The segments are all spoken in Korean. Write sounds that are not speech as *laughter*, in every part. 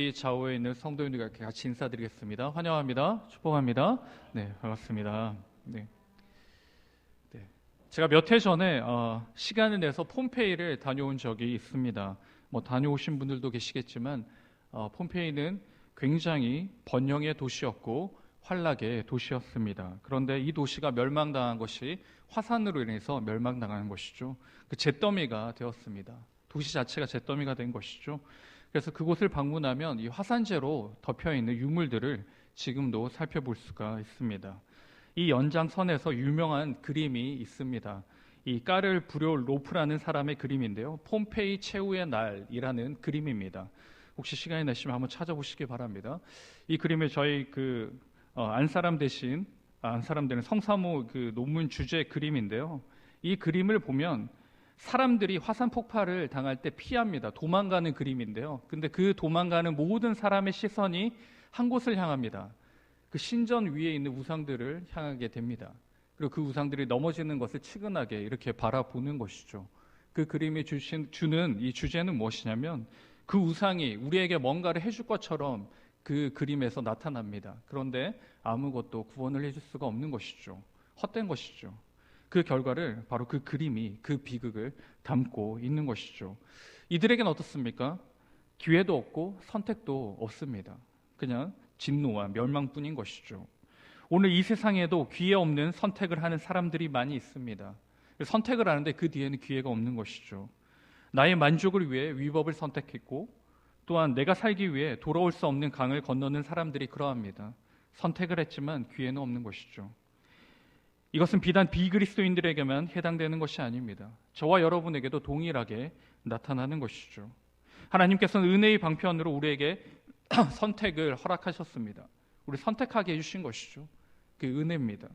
이 좌우에 있는 성도님들과 같이 인사드리겠습니다. 환영합니다. 축복합니다. 네, 반갑습니다. 네. 네. 제가 몇 해 전에 어, 시간을 내서 폼페이를 다녀온 적이 있습니다. 뭐 다녀오신 분들도 계시겠지만 어, 폼페이는 굉장히 번영의 도시였고 환락의 도시였습니다. 그런데 이 도시가 멸망당한 것이 화산으로 인해서 멸망당한 것이죠. 그 잿더미가 되었습니다. 도시 자체가 잿더미가 된 것이죠. 그래서 그곳을 방문하면 이 화산재로 덮여 있는 유물들을 지금도 살펴볼 수가 있습니다. 이 연장선에서 유명한 그림이 있습니다. 이 까를 부료 로프라는 사람의 그림인데요. 폼페이 최후의 날이라는 그림입니다. 혹시 시간이 나시면 한번 찾아보시기 바랍니다. 이 그림을 저희 그 어, 안사람 대신 아, 안사람 되는 성사모 그 논문 주제 그림인데요. 이 그림을 보면 사람들이 화산 폭발을 당할 때 피합니다. 도망가는 그림인데요. 근데 그 도망가는 모든 사람의 시선이 한 곳을 향합니다. 그 신전 위에 있는 우상들을 향하게 됩니다. 그리고 그 우상들이 넘어지는 것을 치근하게 이렇게 바라보는 것이죠. 그 그림이 주신, 주는 이 주제는 무엇이냐면 그 우상이 우리에게 뭔가를 해줄 것처럼 그 그림에서 나타납니다. 그런데 아무것도 구원을 해줄 수가 없는 것이죠. 헛된 것이죠. 그 결과를 바로 그 그림이 그 비극을 담고 있는 것이죠. 이들에게는 어떻습니까? 기회도 없고 선택도 없습니다. 그냥 진노와 멸망뿐인 것이죠. 오늘 이 세상에도 기회 없는 선택을 하는 사람들이 많이 있습니다. 선택을 하는데 그 뒤에는 기회가 없는 것이죠. 나의 만족을 위해 위법을 선택했고 또한 내가 살기 위해 돌아올 수 없는 강을 건너는 사람들이 그러합니다. 선택을 했지만 기회는 없는 것이죠. 이것은 비단 비그리스도인들에게만 해당되는 것이 아닙니다. 저와 여러분에게도 동일하게 나타나는 것이죠. 하나님께서는 은혜의 방편으로 우리에게 *clears throat* 선택을 허락하셨습니다. 우리 선택하게 해주신 것이죠. 그 은혜입니다.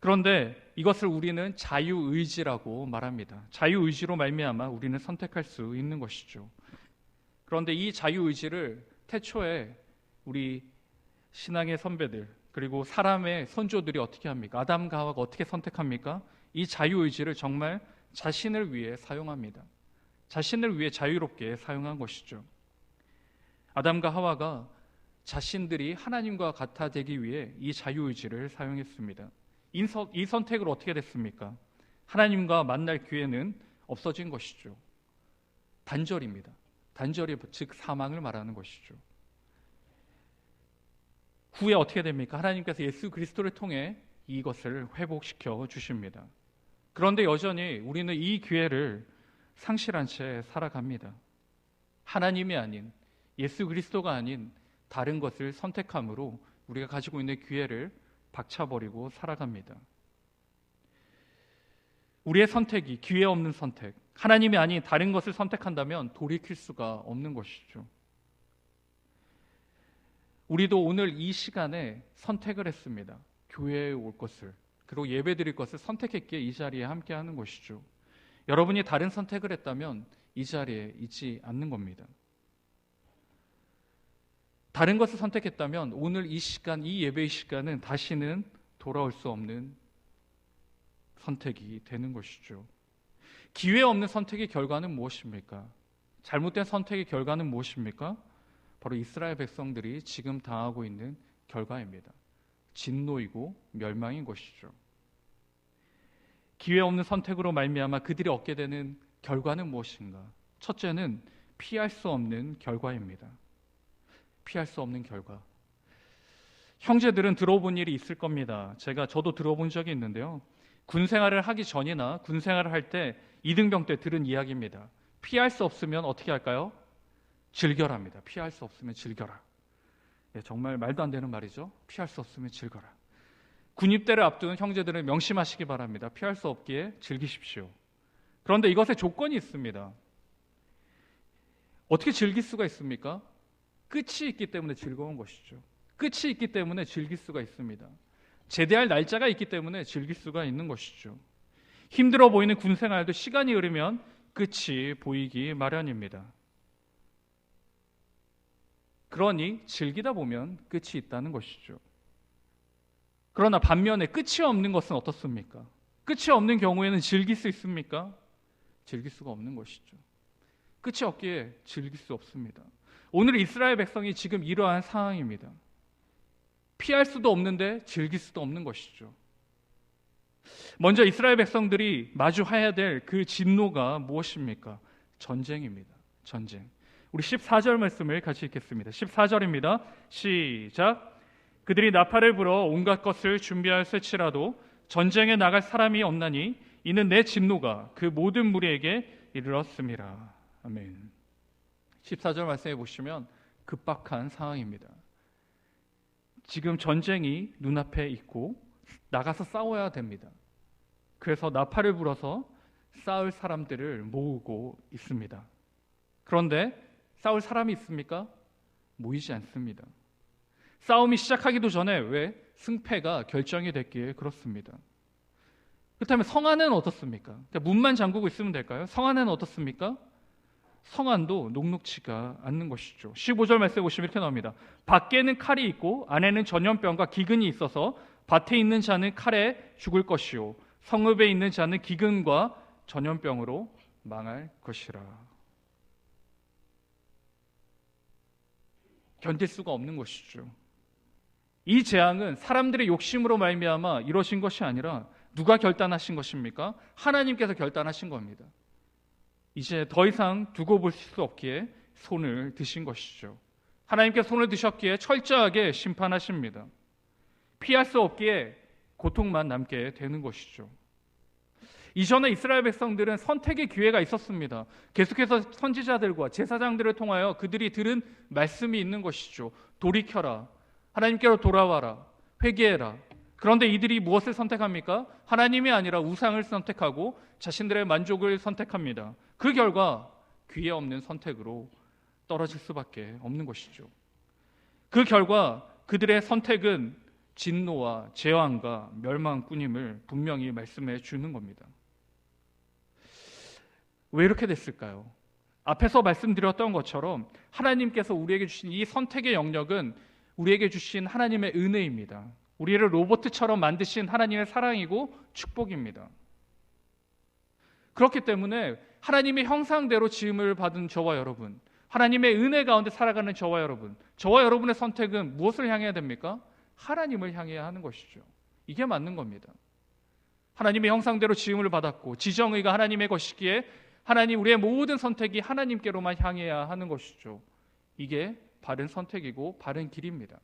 그런데 이것을 우리는 자유의지라고 말합니다. 자유의지로 말미암아 우리는 선택할 수 있는 것이죠. 그런데 이 자유의지를 태초에 우리 신앙의 선배들, 그리고 사람의 선조들이 어떻게 합니까? 아담과 하와가 어떻게 선택합니까? 이 자유의지를 정말 자신을 위해 사용합니다. 자신을 위해 자유롭게 사용한 것이죠. 아담과 하와가 자신들이 하나님과 같아 되기 위해 이 자유의지를 사용했습니다. 이 선택을 어떻게 됐습니까? 하나님과 만날 기회는 없어진 것이죠. 단절입니다. 단절이 즉 사망을 말하는 것이죠. 후에 어떻게 됩니까? 하나님께서 예수 그리스도를 통해 이것을 회복시켜 주십니다. 그런데 여전히 우리는 이 기회를 상실한 채 살아갑니다. 하나님이 아닌 예수 그리스도가 아닌 다른 것을 선택함으로 우리가 가지고 있는 기회를 박차버리고 살아갑니다. 우리의 선택이 기회 없는 선택, 하나님이 아닌 다른 것을 선택한다면 돌이킬 수가 없는 것이죠. 우리도 오늘 이 시간에 선택을 했습니다. 교회에 올 것을 그리고 예배 드릴 것을 선택했기에 이 자리에 함께 하는 것이죠. 여러분이 다른 선택을 했다면 이 자리에 있지 않는 겁니다. 다른 것을 선택했다면 오늘 이 시간, 이 예배의 시간은 다시는 돌아올 수 없는 선택이 되는 것이죠. 기회 없는 선택의 결과는 무엇입니까? 잘못된 선택의 결과는 무엇입니까? 바로 이스라엘 백성들이 지금 당하고 있는 결과입니다. 진노이고 멸망인 것이죠. 기회 없는 선택으로 말미암아 그들이 얻게 되는 결과는 무엇인가? 첫째는 피할 수 없는 결과입니다. 피할 수 없는 결과. 형제들은 들어본 일이 있을 겁니다. 제가 저도 들어본 적이 있는데요. 군 생활을 하기 전이나 군 생활을 할 때 이등병 때 들은 이야기입니다. 피할 수 없으면 어떻게 할까요? 즐겨랍니다. 피할 수 없으면 즐겨라. 예, 정말 말도 안 되는 말이죠. 피할 수 없으면 즐거라. 군입대를 앞둔 형제들은 명심하시기 바랍니다. 피할 수 없기에 즐기십시오. 그런데 이것에 조건이 있습니다. 어떻게 즐길 수가 있습니까? 끝이 있기 때문에 즐거운 것이죠. 끝이 있기 때문에 즐길 수가 있습니다. 제대할 날짜가 있기 때문에 즐길 수가 있는 것이죠. 힘들어 보이는 군 생활도 시간이 흐르면 끝이 보이기 마련입니다. 그러니 즐기다 보면 끝이 있다는 것이죠. 그러나 반면에 끝이 없는 것은 어떻습니까? 끝이 없는 경우에는 즐길 수 있습니까? 즐길 수가 없는 것이죠. 끝이 없기에 즐길 수 없습니다. 오늘 이스라엘 백성이 지금 이러한 상황입니다. 피할 수도 없는데 즐길 수도 없는 것이죠. 먼저 이스라엘 백성들이 마주해야 될 그 진노가 무엇입니까? 전쟁입니다. 전쟁. 우리 14절 말씀을 같이 읽겠습니다. 14절입니다. 시작. 그들이 나팔을 불어 온갖 것을 준비할 새치라도 전쟁에 나갈 사람이 없나니 이는 내 진노가 그 모든 무리에게 이르렀습니다. 아멘. 14절 말씀해 보시면 급박한 상황입니다. 지금 전쟁이 눈앞에 있고 나가서 싸워야 됩니다. 그래서 나팔을 불어서 싸울 사람들을 모으고 있습니다. 그런데 싸울 사람이 있습니까? 모이지 않습니다. 싸움이 시작하기도 전에 왜 승패가 결정이 됐기에 그렇습니다. 그렇다면 성안은 어떻습니까? 문만 잠그고 있으면 될까요? 성안은 어떻습니까? 성안도 녹록치가 않는 것이죠. 15절 말씀에 보시면 이렇게 나옵니다. 밖에는 칼이 있고 안에는 전염병과 기근이 있어서 밭에 있는 자는 칼에 죽을 것이요 성읍에 있는 자는 기근과 전염병으로 망할 것이라. 견딜 수가 없는 것이죠. 이 재앙은 사람들의 욕심으로 말미암아 이루어진 것이 아니라 누가 결단하신 것입니까? 하나님께서 결단하신 겁니다. 이제 더 이상 두고 볼 수 없기에 손을 드신 것이죠. 하나님께 손을 드셨기에 철저하게 심판하십니다. 피할 수 없기에 고통만 남게 되는 것이죠. 이전에 이스라엘 백성들은 선택의 기회가 있었습니다. 계속해서 선지자들과 제사장들을 통하여 그들이 들은 말씀이 있는 것이죠. 돌이켜라. 하나님께로 돌아와라. 회개해라. 그런데 이들이 무엇을 선택합니까? 하나님이 아니라 우상을 선택하고 자신들의 만족을 선택합니다. 그 결과 귀에 없는 선택으로 떨어질 수밖에 없는 것이죠. 그 결과 그들의 선택은 진노와 재앙과 멸망뿐임을 분명히 말씀해 주는 겁니다. 왜 이렇게 됐을까요? 앞에서 말씀드렸던 것처럼 하나님께서 우리에게 주신 이 선택의 영역은 우리에게 주신 하나님의 은혜입니다. 우리를 로봇처럼 만드신 하나님의 사랑이고 축복입니다. 그렇기 때문에 하나님의 형상대로 지음을 받은 저와 여러분, 하나님의 은혜 가운데 살아가는 저와 여러분, 저와 여러분의 선택은 무엇을 향해야 됩니까? 하나님을 향해야 하는 것이죠. 이게 맞는 겁니다. 하나님의 형상대로 지음을 받았고 지정의가 하나님의 것이기에 하나님 우리의 모든 선택이 하나님께로만 향해야 하는 것이죠. 이게 바른 선택이고 바른 길입니다.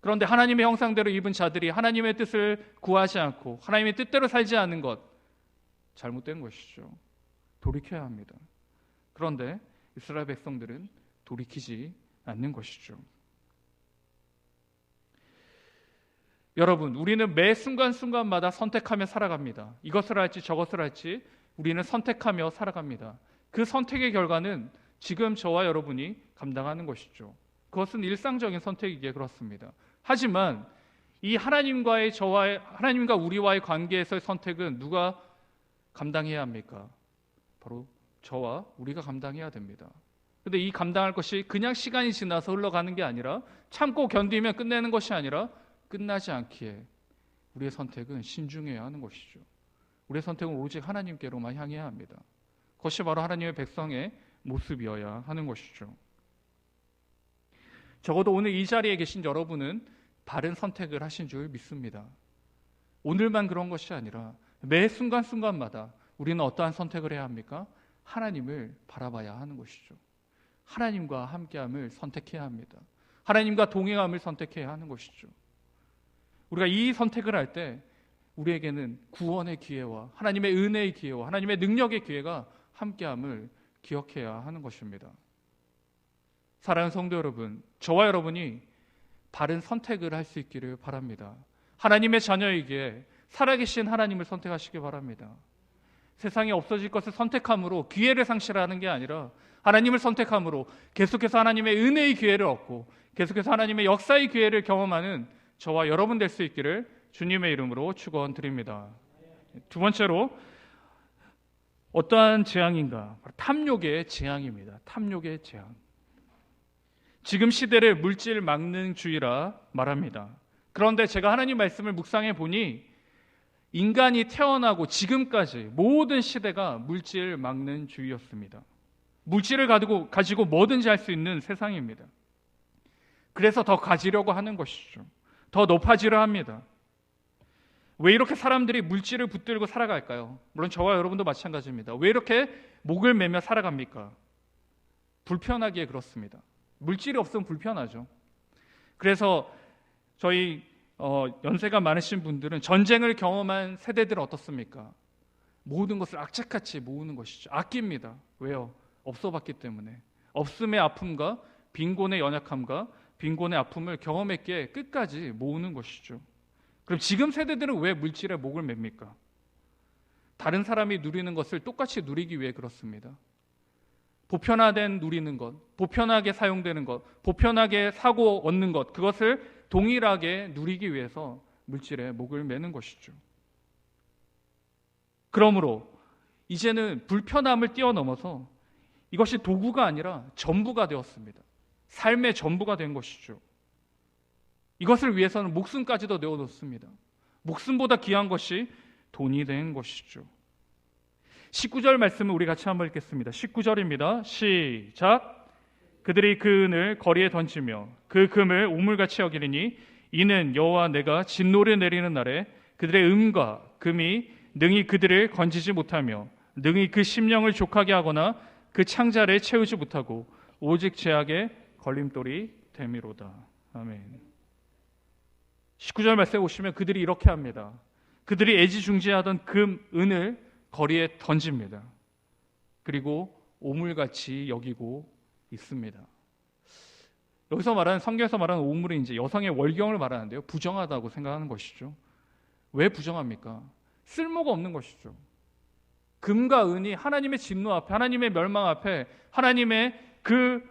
그런데 하나님의 형상대로 입은 자들이 하나님의 뜻을 구하지 않고 하나님의 뜻대로 살지 않는 것 잘못된 것이죠. 돌이켜야 합니다. 그런데 이스라엘 백성들은 돌이키지 않는 것이죠. 여러분, 우리는 매 순간순간마다 선택하며 살아갑니다. 이것을 할지 저것을 할지 우리는 선택하며 살아갑니다. 그 선택의 결과는 지금 저와 여러분이 감당하는 것이죠. 그것은 일상적인 선택이기에 그렇습니다. 하지만 이 하나님과의 저와의 하나님과 우리와의 관계에서의 선택은 누가 감당해야 합니까? 바로 저와 우리가 감당해야 됩니다. 근데 이 감당할 것이 그냥 시간이 지나서 흘러가는 게 아니라 참고 견디면 끝내는 것이 아니라 끝나지 않기에 우리의 선택은 신중해야 하는 것이죠. 우리의 선택은 오직 하나님께로만 향해야 합니다. 그것이 바로 하나님의 백성의 모습이어야 하는 것이죠. 적어도 오늘 이 자리에 계신 여러분은 바른 선택을 하신 줄 믿습니다. 오늘만 그런 것이 아니라 매 순간순간마다 우리는 어떠한 선택을 해야 합니까? 하나님을 바라봐야 하는 것이죠. 하나님과 함께함을 선택해야 합니다. 하나님과 동행함을 선택해야 하는 것이죠. 우리가 이 선택을 할 때 우리에게는 구원의 기회와 하나님의 은혜의 기회와 하나님의 능력의 기회가 함께함을 기억해야 하는 것입니다. 사랑하는 성도 여러분, 저와 여러분이 바른 선택을 할 수 있기를 바랍니다. 하나님의 자녀에게 살아계신 하나님을 선택하시기 바랍니다. 세상에 없어질 것을 선택함으로 기회를 상실하는 게 아니라 하나님을 선택함으로 계속해서 하나님의 은혜의 기회를 얻고 계속해서 하나님의 역사의 기회를 경험하는 저와 여러분 될 수 있기를 주님의 이름으로 축원드립니다. 두 번째로 어떠한 재앙인가? 탐욕의 재앙입니다. 탐욕의 재앙. 지금 시대를 물질 막는 주의라 말합니다. 그런데 제가 하나님 말씀을 묵상해 보니 인간이 태어나고 지금까지 모든 시대가 물질 막는 주의였습니다. 물질을 가지고, 가지고 뭐든지 할 수 있는 세상입니다. 그래서 더 가지려고 하는 것이죠. 더 높아지려 합니다. 왜 이렇게 사람들이 물질을 붙들고 살아갈까요? 물론 저와 여러분도 마찬가지입니다. 왜 이렇게 목을 매며 살아갑니까? 불편하기에 그렇습니다. 물질이 없으면 불편하죠. 그래서 저희 어, 연세가 많으신 분들은 전쟁을 경험한 세대들은 어떻습니까? 모든 것을 악착같이 모으는 것이죠. 아낍니다. 왜요? 없어 봤기 때문에. 없음의 아픔과 빈곤의 연약함과 빈곤의 아픔을 경험했기에 끝까지 모으는 것이죠. 그럼 지금 세대들은 왜 물질에 목을 맵니까? 다른 사람이 누리는 것을 똑같이 누리기 위해 그렇습니다. 보편화된 누리는 것, 보편하게 사용되는 것, 보편하게 사고 얻는 것, 그것을 동일하게 누리기 위해서 물질에 목을 매는 것이죠. 그러므로 이제는 불편함을 뛰어넘어서 이것이 도구가 아니라 전부가 되었습니다. 삶의 전부가 된 것이죠. 이것을 위해서는 목숨까지도 내어놓습니다. 목숨보다 귀한 것이 돈이 된 것이죠. 19절 말씀을 우리 같이 한번 읽겠습니다. 19절입니다. 시작. 그들이 그 은을 거리에 던지며 그 금을 우물같이 여기리니 이는 여호와 내가 진노를 내리는 날에 그들의 은과 금이 능히 그들을 건지지 못하며 능히 그 심령을 족하게 하거나 그 창자를 채우지 못하고 오직 죄악의 걸림돌이 됨이로다. 아멘. 19절 말씀에 보시면 그들이 이렇게 합니다. 그들이 애지중지하던 금, 은을 거리에 던집니다. 그리고 오물같이 여기고 있습니다. 여기서 말하는 성경에서 말하는 오물은 이제 여성의 월경을 말하는데요. 부정하다고 생각하는 것이죠. 왜 부정합니까? 쓸모가 없는 것이죠. 금과 은이 하나님의 진노 앞에, 하나님의 멸망 앞에, 하나님의 그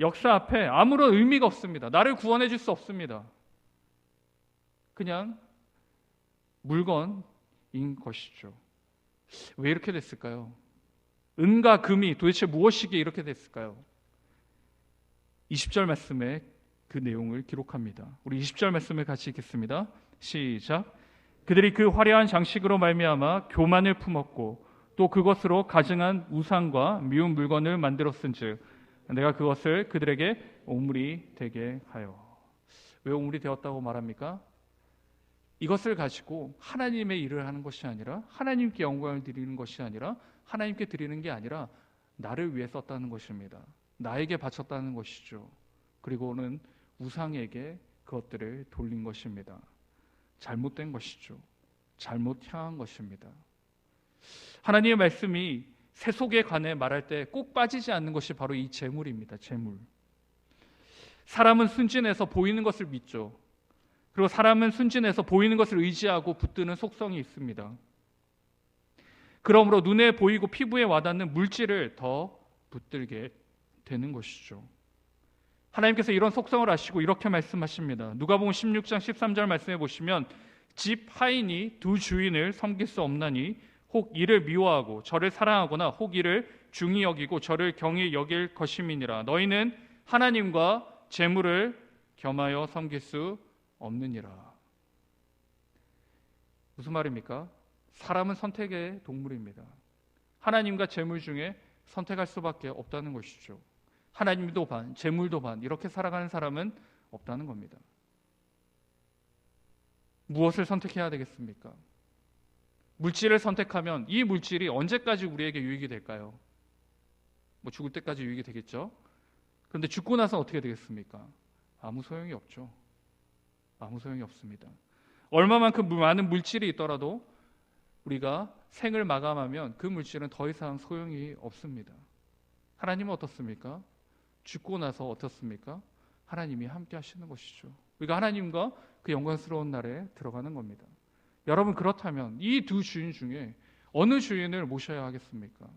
역사 앞에 아무런 의미가 없습니다. 나를 구원해 줄 수 없습니다. 그냥 물건인 것이죠. 왜 이렇게 됐을까요? 은과 금이 도대체 무엇이기에 이렇게 됐을까요? 20절 말씀에 그 내용을 기록합니다. 우리 20절 말씀을 같이 읽겠습니다. 시작. 그들이 그 화려한 장식으로 말미암아 교만을 품었고 또 그것으로 가증한 우상과 미운 물건을 만들었은즉 내가 그것을 그들에게 오물이 되게 하여. 왜 오물이 되었다고 말합니까? 이것을 가지고 하나님의 일을 하는 것이 아니라 하나님께 영광을 드리는 것이 아니라 하나님께 드리는 게 아니라 나를 위해 썼다는 것입니다. 나에게 바쳤다는 것이죠. 그리고는 우상에게 그것들을 돌린 것입니다. 잘못된 것이죠. 잘못 향한 것입니다. 하나님의 말씀이 세속에 관해 말할 때 꼭 빠지지 않는 것이 바로 이 재물입니다. 재물. 사람은 순진해서 보이는 것을 믿죠. 그리고 사람은 순진해서 보이는 것을 의지하고 붙드는 속성이 있습니다. 그러므로 눈에 보이고 피부에 와닿는 물질을 더 붙들게 되는 것이죠. 하나님께서 이런 속성을 아시고 이렇게 말씀하십니다. 누가복음 16장 13절 말씀해 보시면 집 하인이 두 주인을 섬길 수 없나니 혹 이를 미워하고 저를 사랑하거나 혹 이를 중히 여기고 저를 경히 여길 것임이니라. 너희는 하나님과 재물을 겸하여 섬길 수 없느니라. 무슨 말입니까? 사람은 선택의 동물입니다. 하나님과 재물 중에 선택할 수밖에 없다는 것이죠. 하나님도 반, 재물도 반, 이렇게 살아가는 사람은 없다는 겁니다. 무엇을 선택해야 되겠습니까? 물질을 선택하면 이 물질이 언제까지 우리에게 유익이 될까요? 뭐 죽을 때까지 유익이 되겠죠? 그런데 죽고 나서 어떻게 되겠습니까? 아무 소용이 없죠. 아무 소용이 없습니다. 얼마만큼 많은 물질이 있더라도 우리가 생을 마감하면 그 물질은 더 이상 소용이 없습니다. 하나님은 어떻습니까? 죽고 나서 어떻습니까? 하나님이 함께 하시는 것이죠. 우리가 하나님과 그 영광스러운 날에 들어가는 겁니다. 여러분 그렇다면 이 두 주인 중에 어느 주인을 모셔야 하겠습니까?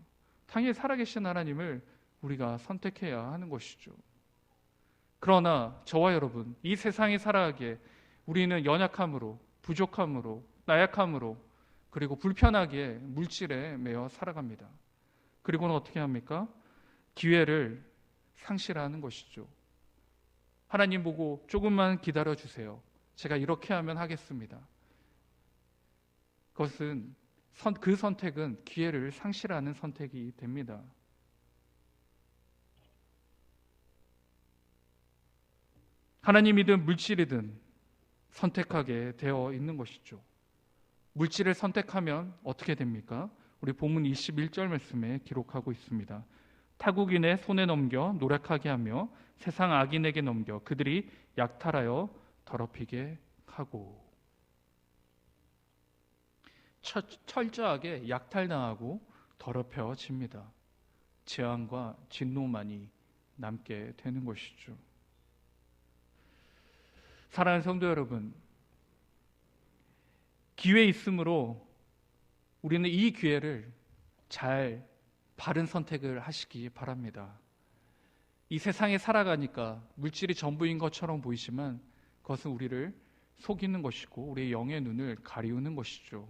당연히 살아계신 하나님을 우리가 선택해야 하는 것이죠. 그러나 저와 여러분 이 세상에 살아가기에 우리는 연약함으로, 부족함으로, 나약함으로, 그리고 불편하게 물질에 매어 살아갑니다. 그리고는 어떻게 합니까? 기회를 상실하는 것이죠. 하나님 보고 조금만 기다려 주세요. 제가 이렇게 하면 하겠습니다. 그것은 선, 그 선택은 기회를 상실하는 선택이 됩니다. 하나님이든 물질이든 선택하게 되어 있는 것이죠. 물질을 선택하면 어떻게 됩니까? 우리 본문 21절 말씀에 기록하고 있습니다. 타국인의 손에 넘겨 노력하게 하며 세상 악인에게 넘겨 그들이 약탈하여 더럽히게 하고 철, 철저하게 약탈당하고 더럽혀집니다. 재앙과 진노만이 남게 되는 것이죠. 사랑하는 성도 여러분, 기회 있으므로 우리는 이 기회를 잘 바른 선택을 하시기 바랍니다. 이 세상에 살아가니까 물질이 전부인 것처럼 보이지만 그것은 우리를 속이는 것이고 우리의 영의 눈을 가리우는 것이죠.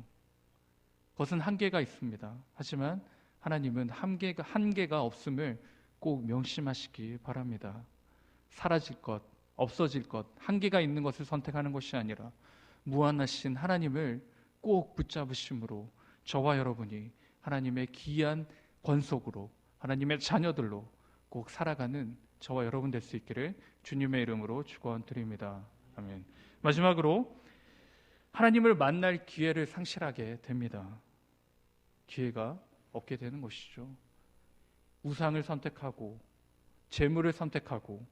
그것은 한계가 있습니다. 하지만 하나님은 한계가, 한계가 없음을 꼭 명심하시기 바랍니다. 사라질 것, 없어질 것, 한계가 있는 것을 선택하는 것이 아니라 무한하신 하나님을 꼭 붙잡으심으로 저와 여러분이 하나님의 귀한 권속으로 하나님의 자녀들로 꼭 살아가는 저와 여러분 될 수 있기를 주님의 이름으로 축원드립니다. 아멘. 마지막으로 하나님을 만날 기회를 상실하게 됩니다. 기회가 없게 되는 것이죠. 우상을 선택하고 재물을 선택하고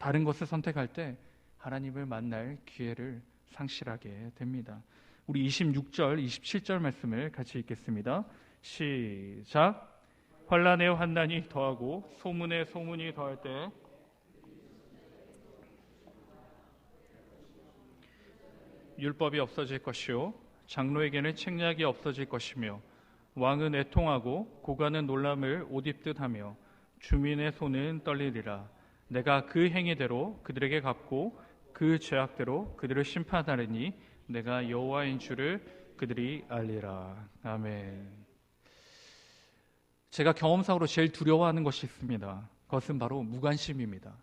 다른 것을 선택할 때 하나님을 만날 기회를 상실하게 됩니다. 우리 26절, 27절 말씀을 같이 읽겠습니다. 시작. 환란에 환난이 더하고 소문에 소문이 더할 때 율법이 없어질 것이요 장로에게는 책략이 없어질 것이며 왕은 애통하고 고관은 놀람을 옷 입듯 하며 주민의 손은 떨리리라 내가 그 행위대로 그들에게 갚고 그 죄악대로 그들을 심판하리니 내가 여호와인 줄을 그들이 알리라. 아멘. 제가 경험상으로 제일 두려워하는 것이 있습니다. 그것은 바로 무관심입니다.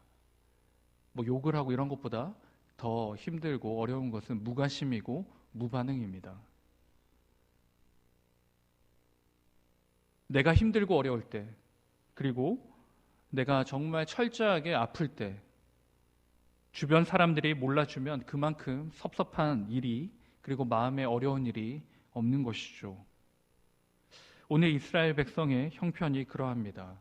뭐 욕을 하고 이런 것보다 더 힘들고 어려운 것은 무관심이고 무반응입니다. 내가 힘들고 어려울 때, 그리고 내가 정말 철저하게 아플 때, 주변 사람들이 몰라주면 그만큼 섭섭한 일이, 그리고 마음에 어려운 일이 없는 것이죠. 오늘 이스라엘 백성의 형편이 그러합니다.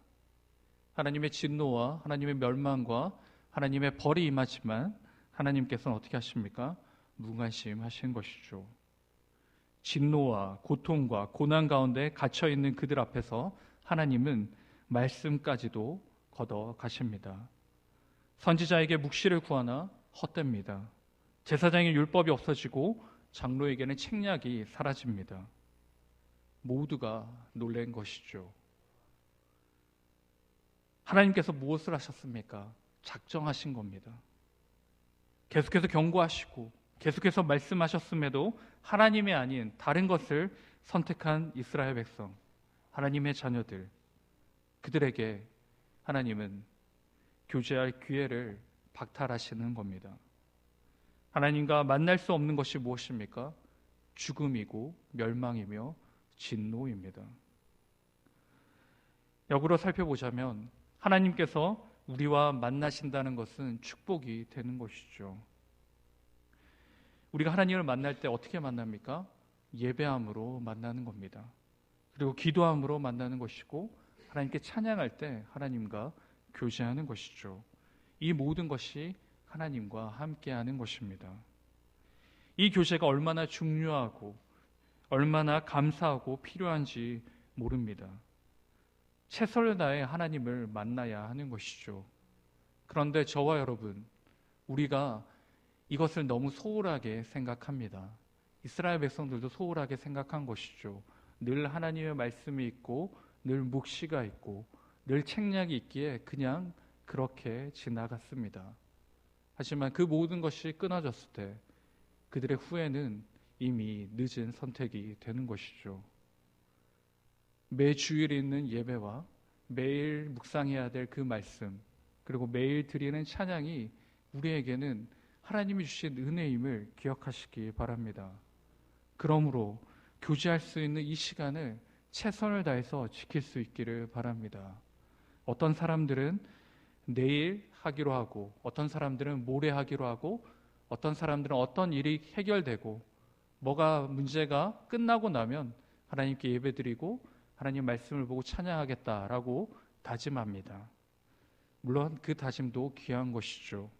하나님의 진노와 하나님의 멸망과 하나님의 벌이 임하지만 하나님께서는 어떻게 하십니까? 무관심하신 것이죠. 진노와 고통과 고난 가운데 갇혀 있는 그들 앞에서 하나님은 말씀까지도 걷어 가십니다. 선지자에게 묵시를 구하나 헛됩니다. 제사장의 율법이 없어지고 장로에게는 책략이 사라집니다. 모두가 놀란 것이죠. 하나님께서 무엇을 하셨습니까? 작정하신 겁니다. 계속해서 경고하시고 계속해서 말씀하셨음에도 하나님이 아닌 다른 것을 선택한 이스라엘 백성, 하나님의 자녀들, 그들에게 하나님은 교제할 기회를 박탈하시는 겁니다. 하나님과 만날 수 없는 것이 무엇입니까? 죽음이고 멸망이며 진노입니다. 역으로 살펴보자면 하나님께서 우리와 만나신다는 것은 축복이 되는 것이죠. 우리가 하나님을 만날 때 어떻게 만납니까? 예배함으로 만나는 겁니다. 그리고 기도함으로 만나는 것이고 하나님께 찬양할 때 하나님과 교제하는 것이죠. 이 모든 것이 하나님과 함께하는 것입니다. 이 교제가 얼마나 중요하고 얼마나 감사하고 필요한지 모릅니다. 최선을 다해 하나님을 만나야 하는 것이죠. 그런데 저와 여러분, 우리가 이것을 너무 소홀하게 생각합니다. 이스라엘 백성들도 소홀하게 생각한 것이죠. 늘 하나님의 말씀이 있고 늘 묵시가 있고 늘 책략이 있기에 그냥 그렇게 지나갔습니다. 하지만 그 모든 것이 끊어졌을 때 그들의 후회는 이미 늦은 선택이 되는 것이죠. 매 주일 있는 예배와 매일 묵상해야 될 그 말씀 그리고 매일 드리는 찬양이 우리에게는 하나님이 주신 은혜임을 기억하시기 바랍니다. 그러므로 교제할 수 있는 이 시간을 최선을 다해서 지킬 수 있기를 바랍니다. 어떤 사람들은 내일 하기로 하고 어떤 사람들은 모레 하기로 하고 어떤 사람들은 어떤 일이 해결되고 뭐가 문제가 끝나고 나면 하나님께 예배드리고 하나님 말씀을 보고 찬양하겠다라고 다짐합니다. 물론 그 다짐도 귀한 것이죠.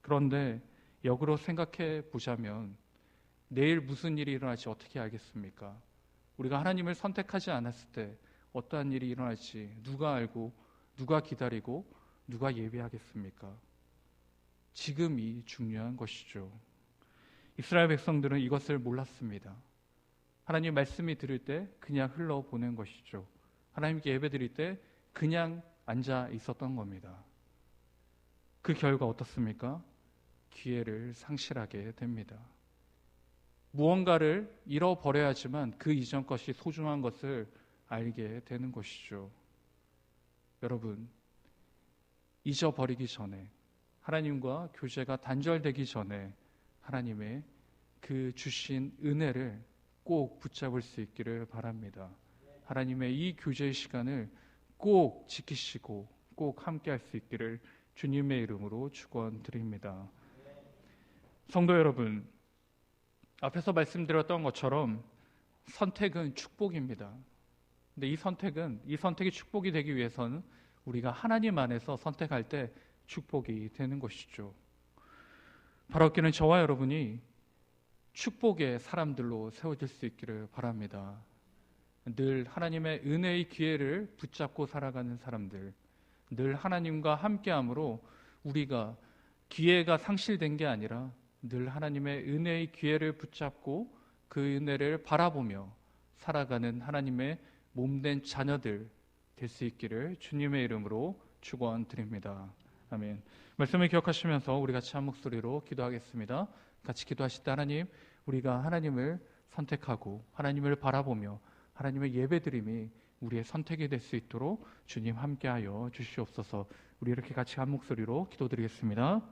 그런데 역으로 생각해 보자면 내일 무슨 일이 일어날지 어떻게 알겠습니까? 우리가 하나님을 선택하지 않았을 때 어떠한 일이 일어날지 누가 알고 누가 기다리고 누가 예배하겠습니까? 지금이 중요한 것이죠. 이스라엘 백성들은 이것을 몰랐습니다. 하나님 말씀이 들을 때 그냥 흘러보낸 것이죠. 하나님께 예배 드릴 때 그냥 앉아 있었던 겁니다. 그 결과 어떻습니까? 기회를 상실하게 됩니다. 무언가를 잃어버려야지만 그 이전 것이 소중한 것을 알게 되는 것이죠. 여러분, 잊어버리기 전에 하나님과 교제가 단절되기 전에 하나님의 그 주신 은혜를 꼭 붙잡을 수 있기를 바랍니다. 하나님의 이 교제의 시간을 꼭 지키시고 꼭 함께 할 수 있기를 주님의 이름으로 축원드립니다. 성도 여러분, 앞에서 말씀드렸던 것처럼 선택은 축복입니다. 근데 이 선택은 이 선택이 축복이 되기 위해서는 우리가 하나님 안에서 선택할 때 축복이 되는 것이죠. 바라기는 저와 여러분이 축복의 사람들로 세워질 수 있기를 바랍니다. 늘 하나님의 은혜의 기회를 붙잡고 살아가는 사람들, 늘 하나님과 함께함으로 우리가 기회가 상실된 게 아니라 늘 하나님의 은혜의 기회를 붙잡고 그 은혜를 바라보며 살아가는 하나님의 몸된 자녀들 될 수 있기를 주님의 이름으로 축원드립니다. 아멘. 말씀을 기억하시면서 우리 같이 한 목소리로 기도하겠습니다. 같이 기도하실 때 하나님, 우리가 하나님을 선택하고 하나님을 바라보며 하나님의 예배드림이 우리의 선택이 될 수 있도록 주님 함께하여 주시옵소서. 우리 이렇게 같이 한 목소리로 기도드리겠습니다.